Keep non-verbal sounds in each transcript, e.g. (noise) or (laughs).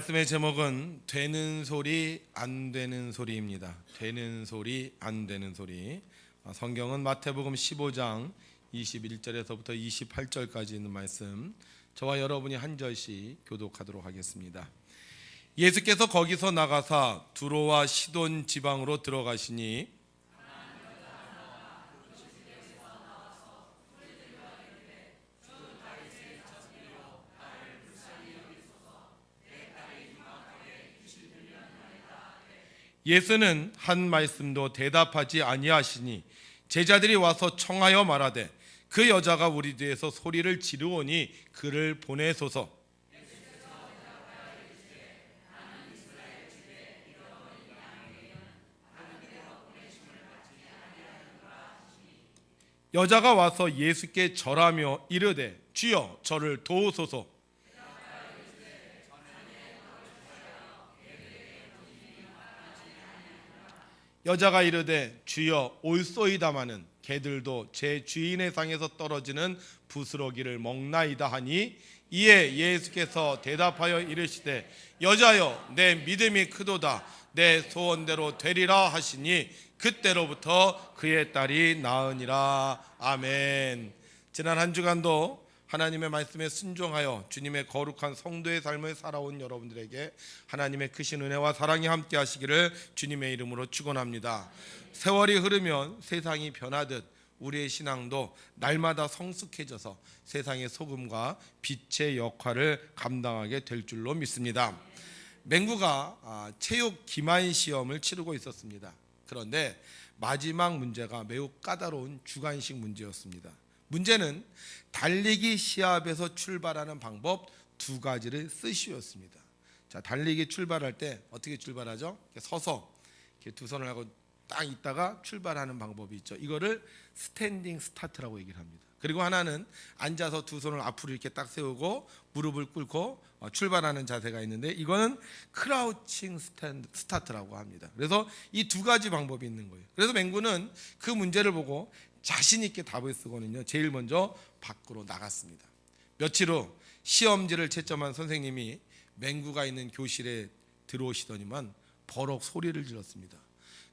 말씀의 제목은 되는 소리 안 되는 소리입니다. 되는 소리 안 되는 소리. 아, 성경은 마태복음 15장 21절에서부터 28절까지 있는 말씀. 저와 여러분이 한 절씩 교독하도록 하겠습니다. 예수께서 거기서 나가사 두로와 시돈 지방으로 들어가시니 예수는 한 말씀도 대답하지 아니하시니 제자들이 와서 청하여 말하되 그 여자가 우리 뒤에서 소리를 지르오니 그를 보내소서. 여자가 와서 예수께 절하며 이르되 주여 저를 도우소서 여자가 이르되 주여 올소이다마는 개들도 제 주인의 상에서 떨어지는 부스러기를 먹나이다 하니 이에 예수께서 대답하여 이르시되 여자여 내 믿음이 크도다. 내 소원대로 되리라 하시니 그때로부터 그의 딸이 나으니라. 아멘. 지난 한 주간도 하나님의 말씀에 순종하여 주님의 거룩한 성도의 삶을 살아온 여러분들에게 하나님의 크신 은혜와 사랑이 함께 하시기를 주님의 이름으로 축원합니다. 세월이 흐르면 세상이 변하듯 우리의 신앙도 날마다 성숙해져서 세상의 소금과 빛의 역할을 감당하게 될 줄로 믿습니다. 맹구가 아, 체육 기말 시험을 치르고 있었습니다. 그런데 마지막 문제가 매우 까다로운 주관식 문제였습니다. 문제는 달리기 시합에서 출발하는 방법 두 가지를 쓰시었습니다. 자, 달리기 출발할 때 어떻게 출발하죠? 서서 이렇게 두 손을 하고 딱 있다가 출발하는 방법이 있죠. 이거를 스탠딩 스타트라고 얘기를 합니다. 그리고 하나는 앉아서 두 손을 앞으로 이렇게 딱 세우고 무릎을 꿇고 어, 출발하는 자세가 있는데 이거는 크라우칭 스탠드 스타트라고 합니다. 그래서 이 두 가지 방법이 있는 거예요. 그래서 맹구는 그 문제를 보고 자신 있게 답을 쓰고는요. 제일 먼저 밖으로 나갔습니다. 며칠 후 시험지를 채점한 선생님이 맹구가 있는 교실에 들어오시더니만 버럭 소리를 질렀습니다.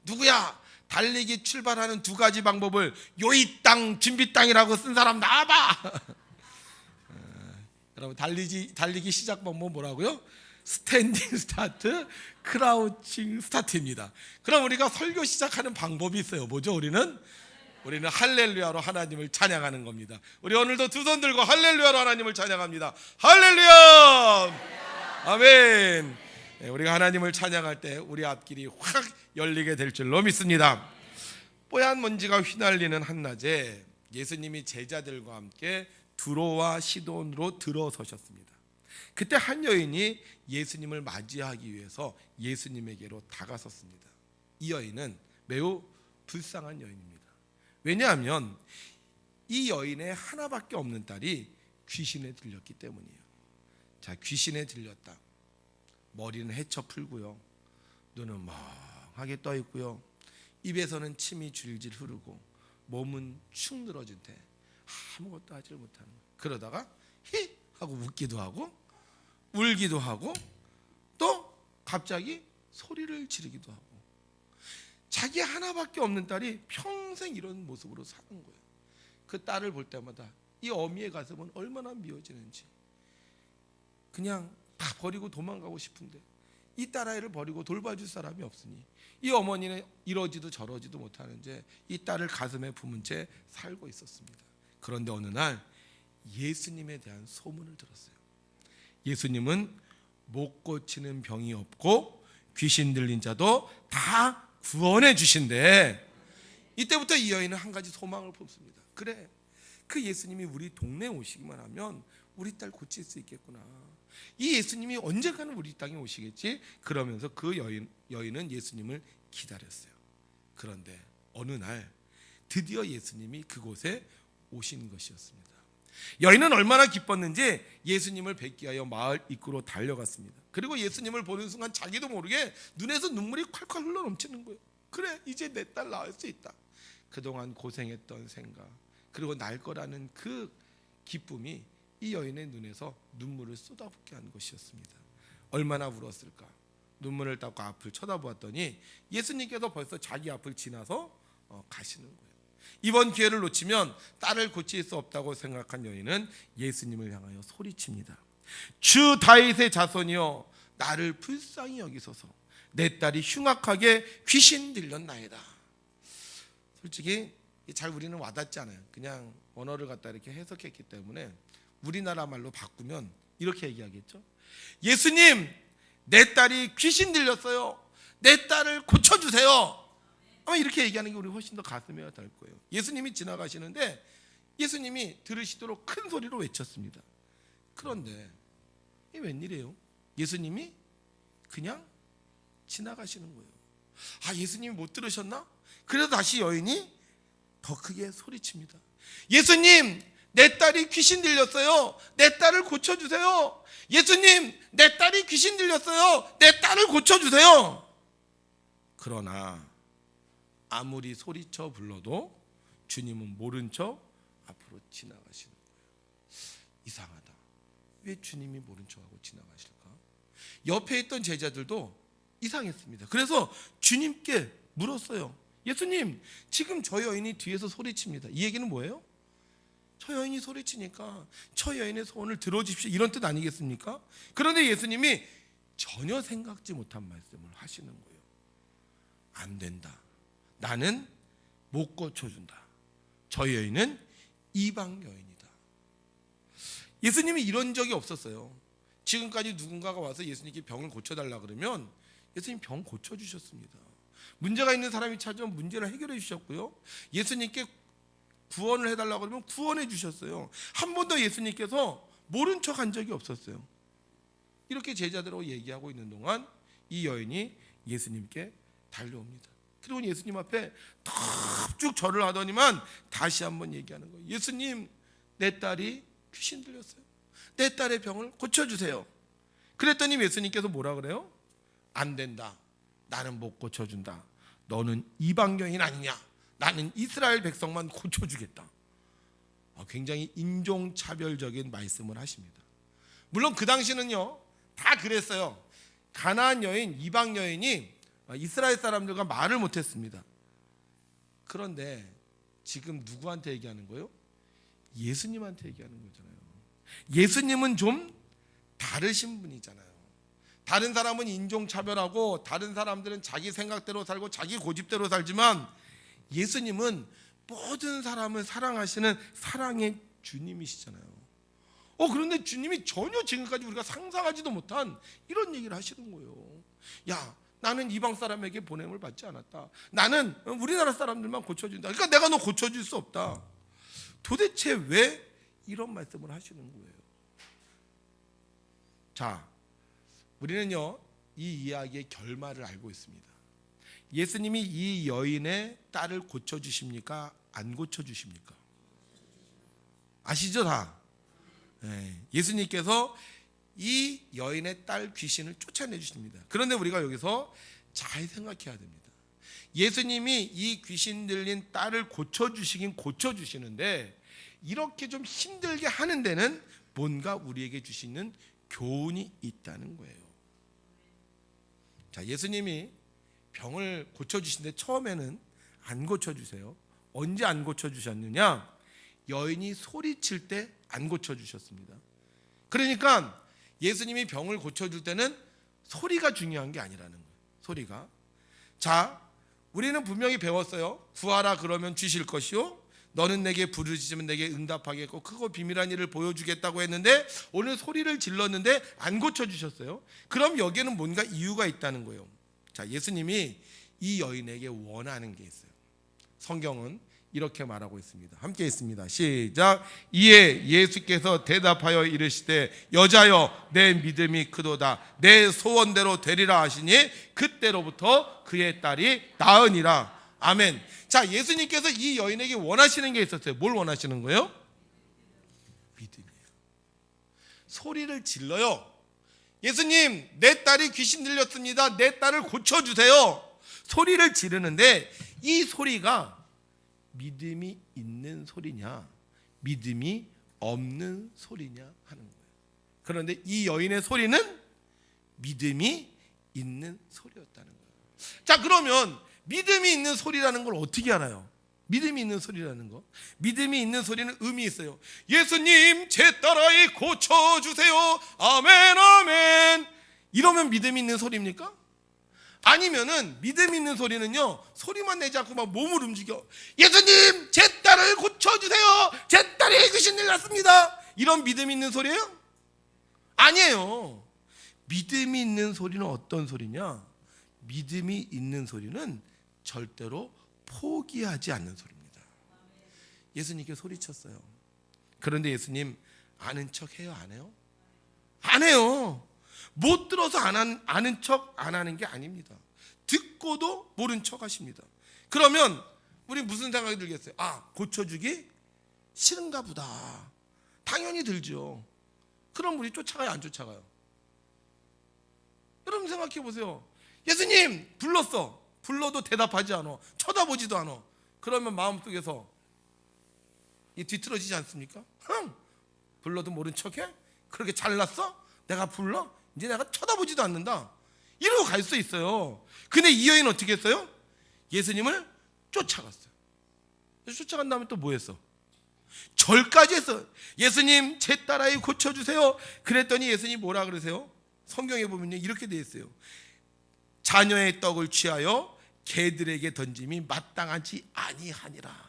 누구야? 달리기 출발하는 두 가지 방법을 요이 땅 준비 땅이라고 쓴 사람 나와봐. (laughs) 여러분 달리기 달리기 시작 방법 뭐라고요? 스탠딩 스타트, 크라우칭 스타트입니다. 그럼 우리가 설교 시작하는 방법이 있어요. 뭐죠? 우리는 우리는 할렐루야로 하나님을 찬양하는 겁니다. 우리 오늘도 두 손 들고 할렐루야로 하나님을 찬양합니다. 할렐루야! 아멘. 네, 우리가 하나님을 찬양할 때 우리 앞길이 확 열리게 될 줄로 믿습니다. 뽀얀 먼지가 휘날리는 한낮에 예수님이 제자들과 함께 두로와 시돈으로 들어서셨습니다. 그때 한 여인이 예수님을 맞이하기 위해서 예수님에게로 다가섰습니다. 이 여인은 매우 불쌍한 여인입니다. 왜냐하면 이 여인의 하나밖에 없는 딸이 귀신에 들렸기 때문이에요. 자, 귀신에 들렸다. 머리는 헤쳐 풀고요. 눈은 멍하게 떠 있고요. 입에서는 침이 줄줄 흐르고 몸은 축 늘어진 채 아무것도 하지를 못하는 거예요. 그러다가 히 하고 웃기도 하고 울기도 하고 또 갑자기 소리를 지르기도 하고 자기 하나밖에 없는 딸이 평생 이런 모습으로 사는 거예요. 그 딸을 볼 때마다 이 어미의 가슴은 얼마나 미워지는지 그냥 다 버리고 도망가고 싶은데 이 딸아이를 버리고 돌봐줄 사람이 없으니 이 어머니는 이러지도 저러지도 못하는 채이 딸을 가슴에 품은 채 살고 있었습니다. 그런데 어느 날 예수님에 대한 소문을 들었어요. 예수님은 못 고치는 병이 없고 귀신 들린 자도 다 구원해 주신대. 이때부터 이 여인은 한 가지 소망을 품습니다. 그래, 그 예수님이 우리 동네에 오시기만 하면 우리 딸 고칠 수 있겠구나. 이 예수님이 언젠가는 우리 땅에 오시겠지. 그러면서 그 여인 여인은 예수님을 기다렸어요. 그런데 어느 날 드디어 예수님이 그곳에 오신 것이었습니다. 여인은 얼마나 기뻤는지 예수님을 뵙기 위하여 마을 입구로 달려갔습니다. 그리고 예수님을 보는 순간 자기도 모르게 눈에서 눈물이 콸콸 흘러 넘치는 거예요. 그래, 이제 내 딸 낳을 수 있다. 그동안 고생했던 생각, 그리고 날 거라는 그 기쁨이 이 여인의 눈에서 눈물을 쏟아붓게 한 것이었습니다. 얼마나 울었을까? 눈물을 닦고 앞을 쳐다보았더니 예수님께서 벌써 자기 앞을 지나서 어, 가시는 거예요. 이번 기회를 놓치면 딸을 고칠 수 없다고 생각한 여인은 예수님을 향하여 소리칩니다. 주 다윗의 자손이여 나를 불쌍히 여기소서. 내 딸이 흉악하게 귀신 들렸나이다. 솔직히 잘 우리는 와닿지 않아요. 그냥 언어를 갖다 이렇게 해석했기 때문에 우리나라 말로 바꾸면 이렇게 얘기하겠죠. 예수님, 내 딸이 귀신 들렸어요. 내 딸을 고쳐주세요. 아마 이렇게 얘기하는 게 우리 훨씬 더 가슴에 닿을 거예요. 예수님이 지나가시는데 예수님이 들으시도록 큰 소리로 외쳤습니다. 그런데 이게 웬일이에요? 예수님이 그냥 지나가시는 거예요. 아, 예수님이 못 들으셨나? 그래서 다시 여인이 더 크게 소리칩니다. 예수님, 내 딸이 귀신 들렸어요. 내 딸을 고쳐주세요. 예수님, 내 딸이 귀신 들렸어요. 내 딸을 고쳐주세요. 그러나 아무리 소리쳐 불러도 주님은 모른 척 앞으로 지나가시는 거예요. 이상하다. 왜 주님이 모른 척하고 지나가실까? 옆에 있던 제자들도 이상했습니다. 그래서 주님께 물었어요. 예수님, 지금 저 여인이 뒤에서 소리칩니다. 이 얘기는 뭐예요? 저 여인이 소리치니까 저 여인의 소원을 들어주십시오. 이런 뜻 아니겠습니까? 그런데 예수님이 전혀 생각지 못한 말씀을 하시는 거예요. 안 된다. 나는 못 고쳐준다. 저 여인은 이방 여인이다. 예수님이 이런 적이 없었어요. 지금까지 누군가가 와서 예수님께 병을 고쳐달라 그러면 예수님 병 고쳐주셨습니다. 문제가 있는 사람이 찾아온 문제를 해결해 주셨고요. 예수님께 구원을 해달라고 그러면 구원해 주셨어요. 한 번도 예수님께서 모른 척 한 적이 없었어요. 이렇게 제자들하고 얘기하고 있는 동안 이 여인이 예수님께 달려옵니다. 그리고 예수님 앞에 턱쭉 절을 하더니만 다시 한번 얘기하는 거예요. 예수님, 내 딸이 귀신 들렸어요. 내 딸의 병을 고쳐주세요. 그랬더니 예수님께서 뭐라 그래요? 안 된다. 나는 못 고쳐준다. 너는 이방여인 아니냐? 나는 이스라엘 백성만 고쳐주겠다. 아, 굉장히 인종차별적인 말씀을 하십니다. 물론 그 당시는요 다 그랬어요. 가나안 여인, 이방 여인이 이스라엘 사람들과 말을 못했습니다. 그런데 지금 누구한테 얘기하는 거예요? 예수님한테 얘기하는 거잖아요. 예수님은 좀 다르신 분이잖아요. 다른 사람은 인종차별하고 다른 사람들은 자기 생각대로 살고 자기 고집대로 살지만 예수님은 모든 사람을 사랑하시는 사랑의 주님이시잖아요. 어 그런데 주님이 전혀 지금까지 우리가 상상하지도 못한 이런 얘기를 하시는 거예요. 야 나는 이방 사람에게 보냄을 받지 않았다. 나는 우리나라 사람들만 고쳐준다. 그러니까 내가 너 고쳐줄 수 없다. 도대체 왜 이런 말씀을 하시는 거예요? 자, 우리는요 이 이야기의 결말을 알고 있습니다. 예수님이 이 여인의 딸을 고쳐 주십니까? 안 고쳐 주십니까? 아시죠 다? 네, 예수님께서 이 여인의 딸 귀신을 쫓아내 주십니다. 그런데 우리가 여기서 잘 생각해야 됩니다. 예수님이 이 귀신 들린 딸을 고쳐 주시긴 고쳐 주시는데 이렇게 좀 힘들게 하는 데는 뭔가 우리에게 주시는 교훈이 있다는 거예요. 자, 예수님이 병을 고쳐 주신데 처음에는 안 고쳐 주세요. 언제 안 고쳐 주셨느냐? 여인이 소리칠 때 안 고쳐 주셨습니다. 그러니까 예수님이 병을 고쳐 줄 때는 소리가 중요한 게 아니라는 거예요. 소리가. 자, 우리는 분명히 배웠어요. 구하라 그러면 주실 것이요. 너는 내게 부르짖으면 내게 응답하겠고 크고 비밀한 일을 보여주겠다고 했는데 오늘 소리를 질렀는데 안 고쳐 주셨어요. 그럼 여기에는 뭔가 이유가 있다는 거예요. 자, 예수님이 이 여인에게 원하는 게 있어요. 성경은 이렇게 말하고 있습니다. 함께 있습니다. 시작. 이에 예수께서 대답하여 이르시되 여자여 내 믿음이 크도다 내 소원대로 되리라 하시니 그때로부터 그의 딸이 나으니라. 아멘. 자, 예수님께서 이 여인에게 원하시는 게 있었어요. 뭘 원하시는 거예요? 믿음이에요. 소리를 질러요. 예수님, 내 딸이 귀신 들렸습니다. 내 딸을 고쳐주세요. 소리를 지르는데 이 소리가 믿음이 있는 소리냐, 믿음이 없는 소리냐 하는 거예요. 그런데 이 여인의 소리는 믿음이 있는 소리였다는 거예요. 자, 그러면 믿음이 있는 소리라는 걸 어떻게 알아요? 믿음이 있는 소리라는 거. 믿음이 있는 소리는 의미 있어요. 예수님, 제 딸아이 고쳐주세요. 아멘, 아멘. 이러면 믿음이 있는 소리입니까? 아니면은 믿음 있는 소리는요 소리만 내지 않고 막 몸을 움직여. 예수님 제 딸을 고쳐주세요. 제 딸이 귀신 일 났습니다. 이런 믿음 있는 소리예요? 아니에요. 믿음이 있는 소리는 어떤 소리냐? 믿음이 있는 소리는 절대로 포기하지 않는 소리입니다. 예수님께 소리쳤어요. 그런데 예수님 아는 척 해요 안 해요? 안 해요 못 들어서 안 한- 아는 척 안 하는 게 아닙니다. 듣고도 모른 척 하십니다. 그러면 우리 무슨 생각이 들겠어요? 아, 고쳐주기 싫은가 보다. 당연히 들죠. 그럼 우리 쫓아가요, 안 쫓아가요? 여러분 생각해 보세요. 예수님 불렀어. 불러도 대답하지 않아. 쳐다보지도 않아. 그러면 마음속에서 이 뒤틀어지지 않습니까? 흥! 불러도 모른 척해? 그렇게 잘났어? 내가 불러? 이제 내가 쳐다보지도 않는다. 이러고 갈 수 있어요. 근데 이 여인은 어떻게 했어요? 예수님을 쫓아갔어요. 쫓아간 다음에 또 뭐 했어? 절까지 했어. 예수님, 제 딸아이 고쳐주세요. 그랬더니 예수님 뭐라 그러세요? 성경에 보면요. 이렇게 되어 있어요. 자녀의 떡을 취하여 개들에게 던짐이 마땅하지 아니하니라.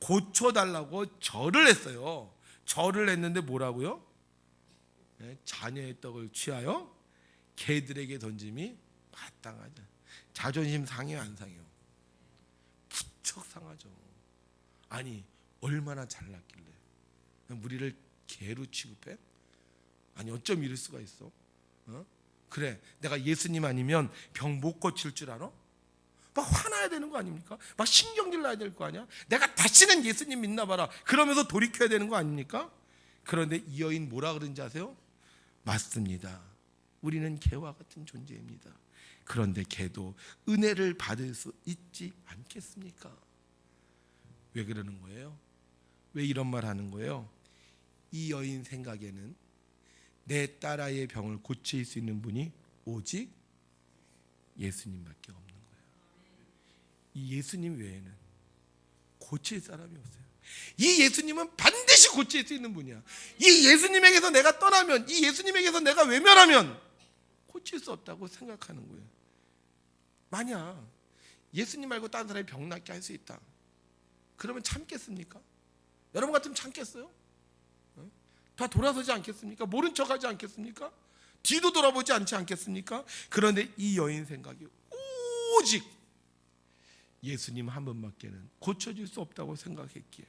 고쳐달라고 절을 했어요. 절을 했는데 뭐라고요? 네, 자녀의 떡을 취하여 개들에게 던짐이 마땅하죠. 자존심 상해요, 안 상해요? 부쩍 상하죠. 아니 얼마나 잘났길래 우리를 개로 취급해? 아니 어쩜 이럴 수가 있어? 어? 그래, 내가 예수님 아니면 병 못 고칠 줄 알아? 막 화나야 되는 거 아닙니까? 막 신경질 나야 될 거 아니야? 내가 다시는 예수님 믿나 봐라. 그러면서 돌이켜야 되는 거 아닙니까? 그런데 이 여인 뭐라 그런지 아세요? 맞습니다. 우리는 개와 같은 존재입니다. 그런데 개도 은혜를 받을 수 있지 않겠습니까? 왜 그러는 거예요? 왜 이런 말 하는 거예요? 이 여인 생각에는 내 딸아이의 병을 고칠 수 있는 분이 오직 예수님밖에 없는 거예요. 이 예수님 외에는 고칠 사람이 없어요. 이 예수님은 반드시 고칠 수 있는 분이야. 이 예수님에게서 내가 떠나면, 이 예수님에게서 내가 외면하면 고칠 수 없다고 생각하는 거예요. 만약 예수님 말고 다른 사람이 병 낫게 할 수 있다. 그러면 참겠습니까? 여러분 같으면 참겠어요? 어? 다 돌아서지 않겠습니까? 모른 척 하지 않겠습니까? 뒤도 돌아보지 않지 않겠습니까? 그런데 이 여인 생각이 오직 예수님 한 분밖에는 고쳐줄 수 없다고 생각했기에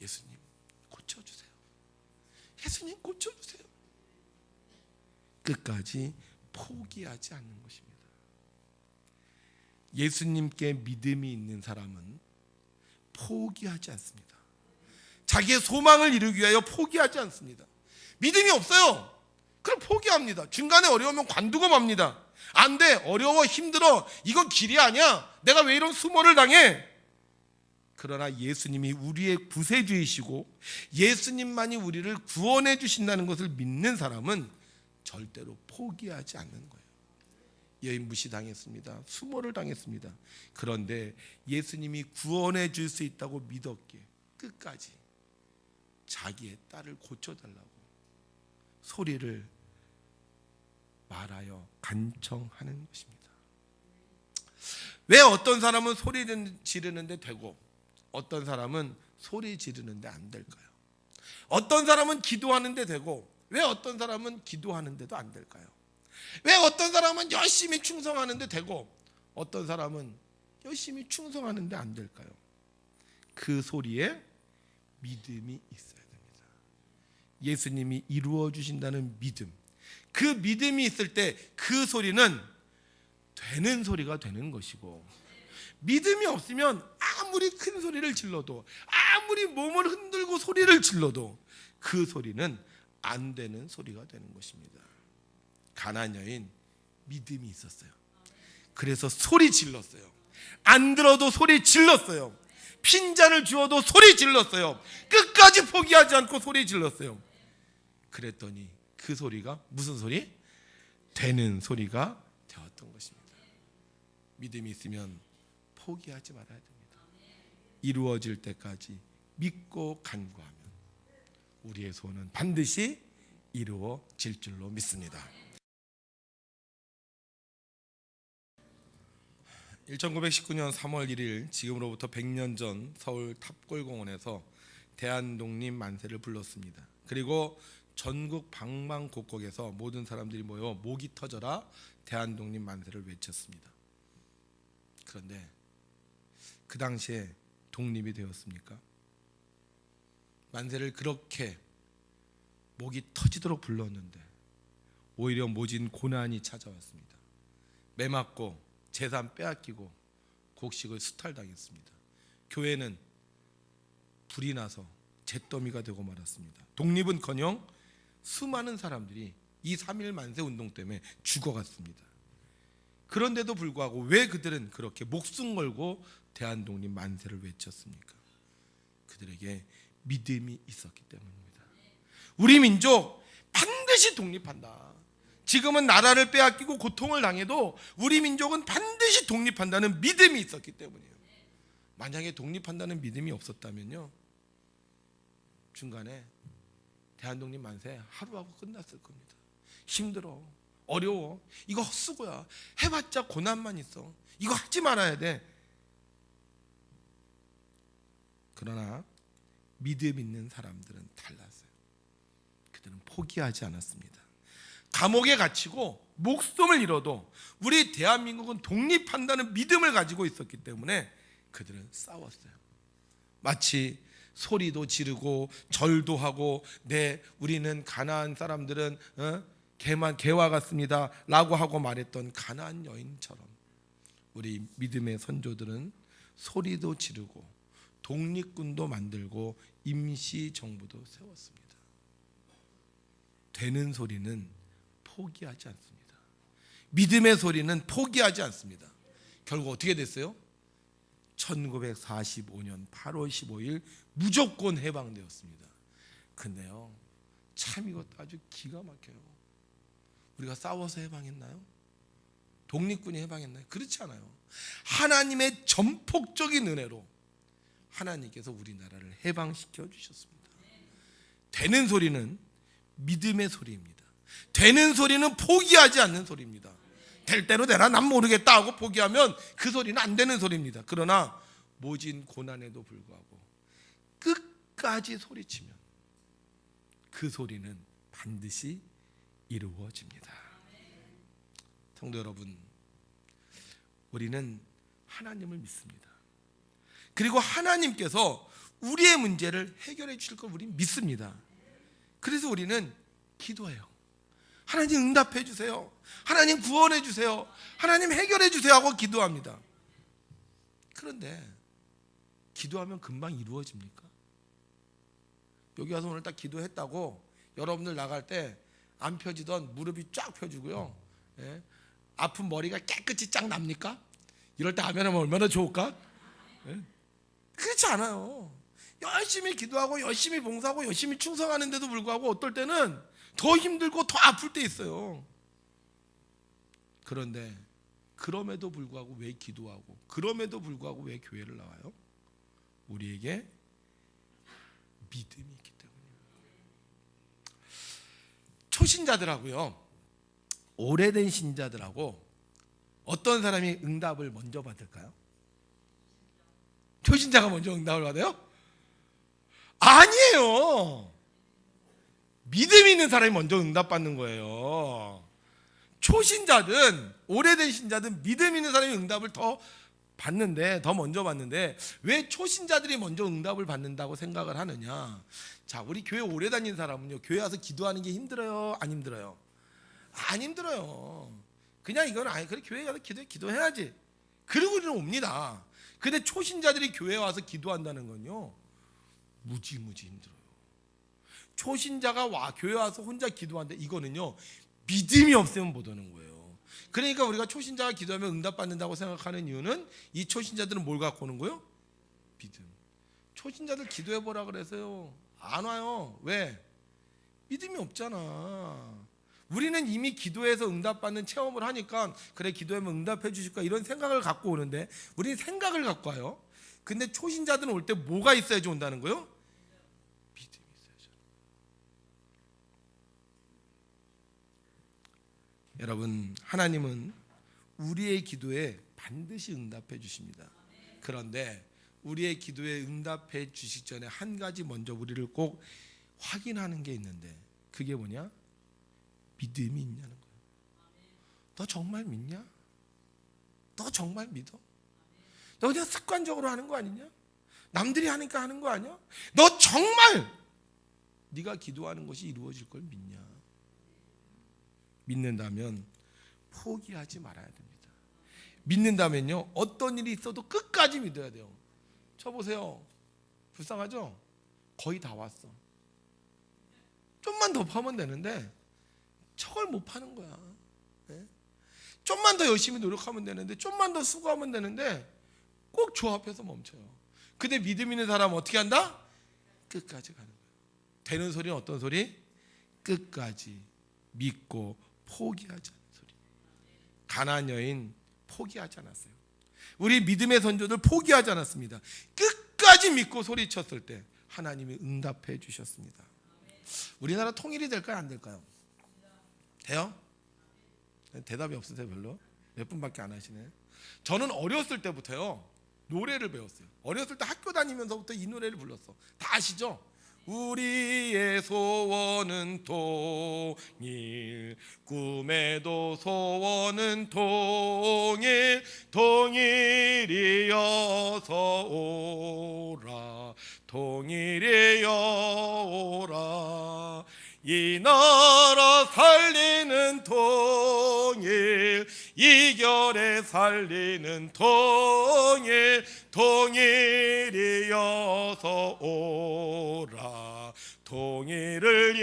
예수님 고쳐주세요. 예수님 고쳐주세요. 끝까지 포기하지 않는 것입니다. 예수님께 믿음이 있는 사람은 포기하지 않습니다. 자기의 소망을 이루기 위하여 포기하지 않습니다. 믿음이 없어요. 그럼 포기합니다. 중간에 어려우면 관두고 맙니다. 안 돼. 어려워. 힘들어. 이건 길이 아니야. 내가 왜 이런 수모를 당해? 그러나 예수님이 우리의 구세주이시고 예수님만이 우리를 구원해 주신다는 것을 믿는 사람은 절대로 포기하지 않는 거예요. 여인 무시당했습니다. 수모를 당했습니다. 그런데 예수님이 구원해 줄 수 있다고 믿었기에 끝까지 자기의 딸을 고쳐달라고 소리를 말하여 간청하는 것입니다. 왜 어떤 사람은 소리 지르는데 되고 어떤 사람은 소리 지르는데 안 될까요? 어떤 사람은 기도하는데 되고 왜 어떤 사람은 기도하는데도 안 될까요? 왜 어떤 사람은 열심히 충성하는데 되고 어떤 사람은 열심히 충성하는데 안 될까요? 그 소리에 믿음이 있어야 됩니다. 예수님이 이루어 주신다는 믿음. 그 믿음이 있을 때 그 소리는 되는 소리가 되는 것이고 믿음이 없으면 아무리 큰 소리를 질러도 아무리 몸을 흔들고 소리를 질러도 그 소리는 안 되는 소리가 되는 것입니다. 가난 여인 믿음이 있었어요. 그래서 소리 질렀어요. 안 들어도 소리 질렀어요. 핀잔을 주어도 소리 질렀어요. 끝까지 포기하지 않고 소리 질렀어요. 그랬더니 그 소리가 무슨 소리? 되는 소리가 되었던 것입니다. 믿음이 있으면 포기하지 말아야 됩니다. 이루어질 때까지 믿고 간구하면 우리의 소원은 반드시 이루어질 줄로 믿습니다. 1919년 3월 1일 지금으로부터 100년 전 서울 탑골공원에서 대한독립 만세를 불렀습니다. 그리고 전국 방방 곡곡에서 모든 사람들이 모여 목이 터져라 대한독립 만세를 외쳤습니다. 그런데 그 당시에 독립이 되었습니까? 만세를 그렇게 목이 터지도록 불렀는데 오히려 모진 고난이 찾아왔습니다. 매 맞고 재산 빼앗기고 곡식을 수탈당했습니다. 교회는 불이 나서 잿더미가 되고 말았습니다. 독립은커녕 수많은 사람들이 이3.1 만세 운동 때문에 죽어갔습니다. 그런데도 불구하고 왜 그들은 그렇게 목숨 걸고 대한독립 만세를 외쳤습니까? 그들에게 믿음이 있었기 때문입니다. 우리 민족 반드시 독립한다. 지금은 나라를 빼앗기고 고통을 당해도 우리 민족은 반드시 독립한다는 믿음이 있었기 때문이에요. 만약에 독립한다는 믿음이 없었다면요. 중간에 대한독립 만세 하루하고 끝났을 겁니다. 힘들어. 어려워. 이거 헛수고야. 해봤자 고난만 있어. 이거 하지 말아야 돼. 그러나 믿음 있는 사람들은 달랐어요. 그들은 포기하지 않았습니다. 감옥에 갇히고 목숨을 잃어도 우리 대한민국은 독립한다는 믿음을 가지고 있었기 때문에 그들은 싸웠어요. 마치 소리도 지르고 절도 하고 네 우리는 가나안 사람들은 어? 개만 개와 같습니다라고 하고 말했던 가나안 여인처럼 우리 믿음의 선조들은 소리도 지르고 독립군도 만들고 임시 정부도 세웠습니다. 되는 소리는 포기하지 않습니다. 믿음의 소리는 포기하지 않습니다. 결국 어떻게 됐어요? 1945년 8월 15일 무조건 해방되었습니다. 근데요, 참 이것도 아주 기가 막혀요. 우리가 싸워서 해방했나요? 독립군이 해방했나요? 그렇지 않아요. 하나님의 전폭적인 은혜로 하나님께서 우리나라를 해방시켜 주셨습니다. 되는 소리는 믿음의 소리입니다. 되는 소리는 포기하지 않는 소리입니다. 될 대로 되라 난 모르겠다 하고 포기하면 그 소리는 안 되는 소리입니다. 그러나 모진 고난에도 불구하고 끝까지 소리치면 그 소리는 반드시 이루어집니다. 성도 여러분, 우리는 하나님을 믿습니다. 그리고 하나님께서 우리의 문제를 해결해 주실 걸 우리는 믿습니다. 그래서 우리는 기도해요. 하나님 응답해 주세요. 하나님 구원해 주세요. 하나님 해결해 주세요 하고 기도합니다. 그런데 기도하면 금방 이루어집니까? 여기 와서 오늘 딱 기도했다고 여러분들 나갈 때 안 펴지던 무릎이 쫙 펴지고요. 예? 아픈 머리가 깨끗이 쫙 납니까? 이럴 때 하면 얼마나 좋을까? 예? 그렇지 않아요. 열심히 기도하고 열심히 봉사하고 열심히 충성하는데도 불구하고 어떨 때는 더 힘들고 더 아플 때 있어요. 그런데 그럼에도 불구하고 왜 기도하고 그럼에도 불구하고 왜 교회를 나와요? 우리에게 믿음이 있기 때문이에요. 초신자들하고요. 오래된 신자들하고 어떤 사람이 응답을 먼저 받을까요? 초신자가 먼저 응답을 받아요? 아니에요. 믿음 있는 사람이 먼저 응답받는 거예요. 초신자든 오래된 신자든 믿음 있는 사람이 응답을 더 받는데 더 먼저 받는데 왜 초신자들이 먼저 응답을 받는다고 생각을 하느냐? 자, 우리 교회 오래 다닌 사람은요. 교회 와서 기도하는 게 힘들어요? 안 힘들어요? 안 힘들어요. 그냥 이건 아니 그래 교회 가서 기도 기도해야지. 그러고 우리는 옵니다. 근데 초신자들이 교회 와서 기도한다는 건요. 무지무지 힘들어요. 초신자가 와 교회 와서 혼자 기도한다 이거는요 믿음이 없으면 못 오는 거예요. 그러니까 우리가 초신자가 기도하면 응답받는다고 생각하는 이유는 이 초신자들은 뭘 갖고 오는 거요? 믿음. 초신자들 기도해 보라 그래서요 안 와요. 왜? 믿음이 없잖아. 우리는 이미 기도해서 응답받는 체험을 하니까 그래 기도하면 응답해 주실 거야 이런 생각을 갖고 오는데 우리는 생각을 갖고 와요. 근데 초신자들은 올 때 뭐가 있어야지 온다는 거요? 믿음이 있어야죠. 여러분 하나님은 우리의 기도에 반드시 응답해 주십니다. 그런데 우리의 기도에 응답해 주시기 전에 한 가지 먼저 우리를 꼭 확인하는 게 있는데 그게 뭐냐? 믿음이 있냐는 거예요. 너 정말 믿냐? 너 정말 믿어? 너 그냥 습관적으로 하는 거 아니냐? 남들이 하니까 하는 거 아니야? 너 정말 네가 기도하는 것이 이루어질 걸 믿냐? 믿는다면 포기하지 말아야 됩니다. 믿는다면요 어떤 일이 있어도 끝까지 믿어야 돼요. 저 보세요. 불쌍하죠? 거의 다 왔어. 좀만 더 파면 되는데 저걸 못 파는 거야. 예? 좀만 더 열심히 노력하면 되는데 좀만 더 수고하면 되는데 꼭저 앞에서 멈춰요. 근데 믿음 있는 사람 은 어떻게 한다? 끝까지 가는 거예요. 되는 소리는 어떤 소리? 끝까지 믿고 포기하지 않는 소리. 가난 여인 포기하지 않았어요. 우리 믿음의 선조들 포기하지 않았습니다. 끝까지 믿고 소리쳤을 때 하나님이 응답해 주셨습니다. 우리나라 통일이 될까요? 안 될까요? 돼요? 대답이 없으세요 별로? 몇 분밖에 안 하시네. 저는 어렸을 때부터요 노래를 배웠어요. 어렸을 때 학교 다니면서부터 이 노래를 불렀어. 다 아시죠? 우리의 소원은 통일 꿈에도 소원은 통일 통일이어서 오라 통일이여 오라 이 나라 살리는 통일 이결에 살리는 통일 통일이어서 오라. 통일을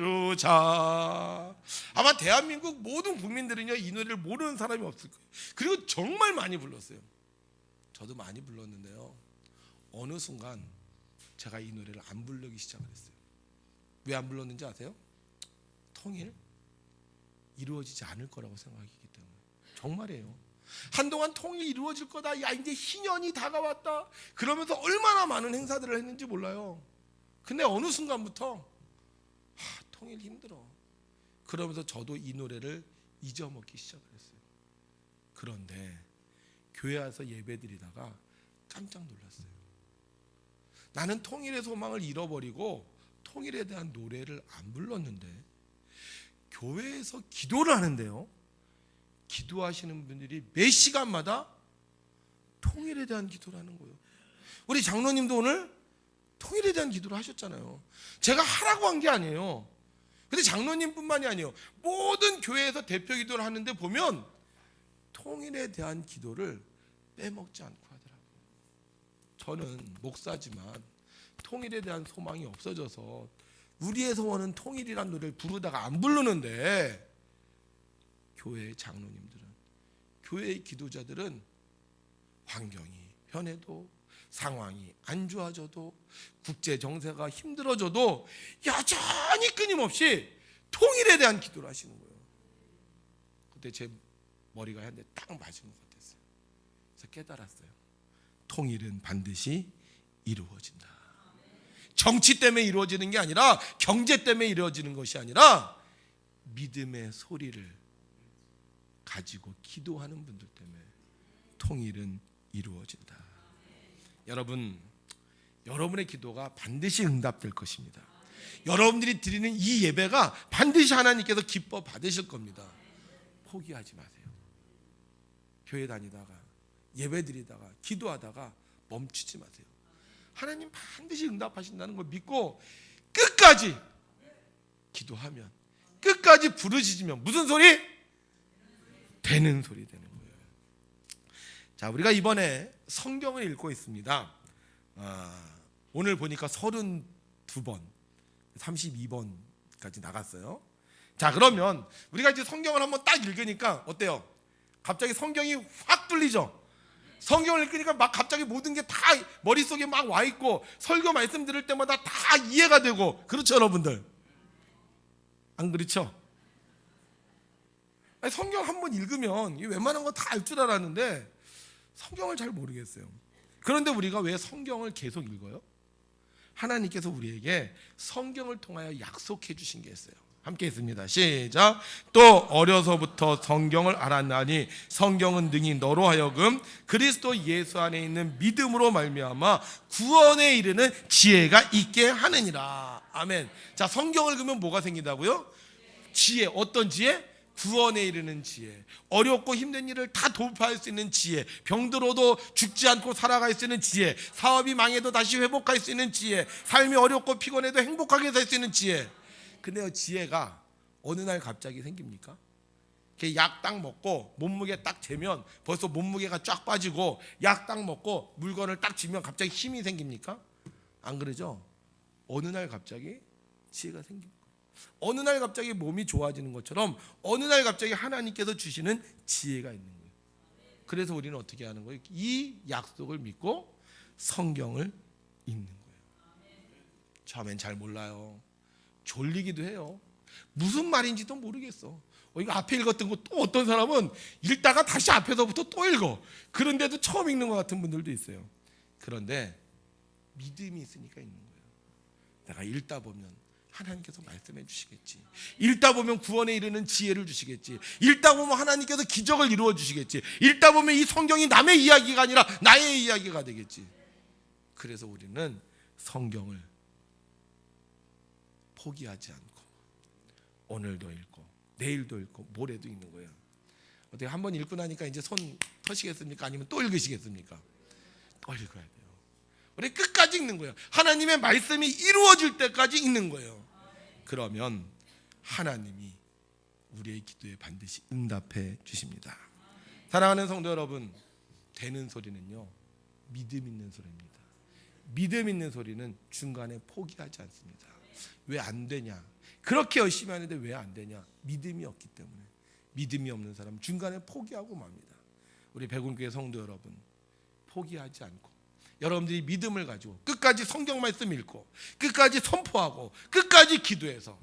이루자. 아마 대한민국 모든 국민들은요 이 노래를 모르는 사람이 없을 거예요. 그리고 정말 많이 불렀어요. 저도 많이 불렀는데요. 어느 순간 제가 이 노래를 안 부르기 시작을 했어요 왜 안 불렀는지 아세요? 통일 이루어지지 않을 거라고 생각했기 때문에 정말이에요. 한동안 통일이 이루어질 거다. 야 이제 희년이 다가왔다. 그러면서 얼마나 많은 행사들을 했는지 몰라요. 근데 어느 순간부터 하, 통일 힘들어. 그러면서 저도 이 노래를 잊어먹기 시작을 했어요. 그런데 교회 와서 예배드리다가 깜짝 놀랐어요. 나는 통일의 소망을 잃어버리고 통일에 대한 노래를 안 불렀는데 교회에서 기도를 하는데요. 기도하시는 분들이 몇 시간마다 통일에 대한 기도를 하는 거예요. 우리 장로님도 오늘 통일에 대한 기도를 하셨잖아요. 제가 하라고 한 게 아니에요. 근데 장로님뿐만이 아니에요. 모든 교회에서 대표 기도를 하는데 보면 통일에 대한 기도를 빼먹지 않고 하더라고요. 저는 목사지만 통일에 대한 소망이 없어져서 우리의 소원은 통일이란 노래를 부르다가 안 부르는데 교회의 장로님들은 교회의 기도자들은 환경이 변해도 상황이 안 좋아져도 국제 정세가 힘들어져도 여전히 끊임없이 통일에 대한 기도를 하시는 거예요. 그때 제 머리가 한대 딱 맞은 것 같았어요. 그래서 깨달았어요. 통일은 반드시 이루어진다. 정치 때문에 이루어지는 게 아니라 경제 때문에 이루어지는 것이 아니라 믿음의 소리를 가지고 기도하는 분들 때문에 통일은 이루어진다. 여러분, 여러분의 기도가 반드시 응답될 것입니다. 여러분들이 드리는 이 예배가 반드시 하나님께서 기뻐 받으실 겁니다. 포기하지 마세요. 교회 다니다가 예배 드리다가 기도하다가 멈추지 마세요. 하나님 반드시 응답하신다는 걸 믿고 끝까지 기도하면 끝까지 부르짖으면 무슨 소리? 되는 소리 되는 거예요. 자, 우리가 이번에 성경을 읽고 있습니다. 아, 오늘 보니까 32번, 32번까지 나갔어요. 자, 그러면 우리가 이제 성경을 한번 딱 읽으니까 어때요? 갑자기 성경이 확 뚫리죠? 성경을 읽으니까 막 갑자기 모든 게 다 머릿속에 막 와 있고 설교 말씀 들을 때마다 다 이해가 되고 그렇죠 여러분들 안 그렇죠? 아니, 성경 한 번 읽으면 이 웬만한 거 다 알 줄 알았는데 성경을 잘 모르겠어요. 그런데 우리가 왜 성경을 계속 읽어요? 하나님께서 우리에게 성경을 통하여 약속해 주신 게 있어요. 함께 있습니다. 시작. 또 어려서부터 성경을 알았나니 성경은 능히 너로 하여금 그리스도 예수 안에 있는 믿음으로 말미암아 구원에 이르는 지혜가 있게 하느니라. 아멘. 자, 성경을 읽으면 뭐가 생긴다고요? 지혜. 어떤 지혜? 구원에 이르는 지혜. 어렵고 힘든 일을 다 돌파할 수 있는 지혜. 병들어도 죽지 않고 살아갈 수 있는 지혜. 사업이 망해도 다시 회복할 수 있는 지혜. 삶이 어렵고 피곤해도 행복하게 살 수 있는 지혜. 근데요, 지혜가 어느 날 갑자기 생깁니까? 약 딱 먹고 몸무게 딱 재면 벌써 몸무게가 쫙 빠지고 약 딱 먹고 물건을 딱 쥐면 갑자기 힘이 생깁니까? 안 그러죠? 어느 날 갑자기 지혜가 생깁니다. 어느 날 갑자기 몸이 좋아지는 것처럼 어느 날 갑자기 하나님께서 주시는 지혜가 있는 거예요. 그래서 우리는 어떻게 하는 거예요? 이 약속을 믿고 성경을 읽는 거예요. 처음엔 잘 몰라요. 졸리기도 해요. 무슨 말인지도 모르겠어. 어, 이거 앞에 읽었던 거 또 어떤 사람은 읽다가 다시 앞에서부터 또 읽어. 그런데도 처음 읽는 것 같은 분들도 있어요. 그런데 믿음이 있으니까 읽는 거예요. 내가 읽다 보면 하나님께서 말씀해 주시겠지. 읽다 보면 구원에 이르는 지혜를 주시겠지. 읽다 보면 하나님께서 기적을 이루어 주시겠지. 읽다 보면 이 성경이 남의 이야기가 아니라 나의 이야기가 되겠지. 그래서 우리는 성경을 포기하지 않고 오늘도 읽고 내일도 읽고 모레도 읽는 거예요. 어떻게 한 번 읽고 나니까 이제 손 터시겠습니까? 아니면 또 읽으시겠습니까? 또 읽어야 돼요. 우리 끝까지 읽는 거예요. 하나님의 말씀이 이루어질 때까지 읽는 거예요. 그러면 하나님이 우리의 기도에 반드시 응답해 주십니다. 사랑하는 성도 여러분, 되는 소리는요 믿음 있는 소리입니다. 믿음 있는 소리는 중간에 포기하지 않습니다. 왜 안 되냐? 그렇게 열심히 하는데 왜 안 되냐? 믿음이 없기 때문에 믿음이 없는 사람 중간에 포기하고 맙니다. 우리 백운교회 성도 여러분 포기하지 않고 여러분들이 믿음을 가지고 끝까지 성경 말씀 읽고 끝까지 선포하고 끝까지 기도해서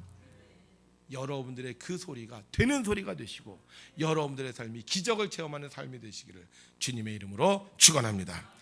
여러분들의 그 소리가 되는 소리가 되시고 여러분들의 삶이 기적을 체험하는 삶이 되시기를 주님의 이름으로 축원합니다.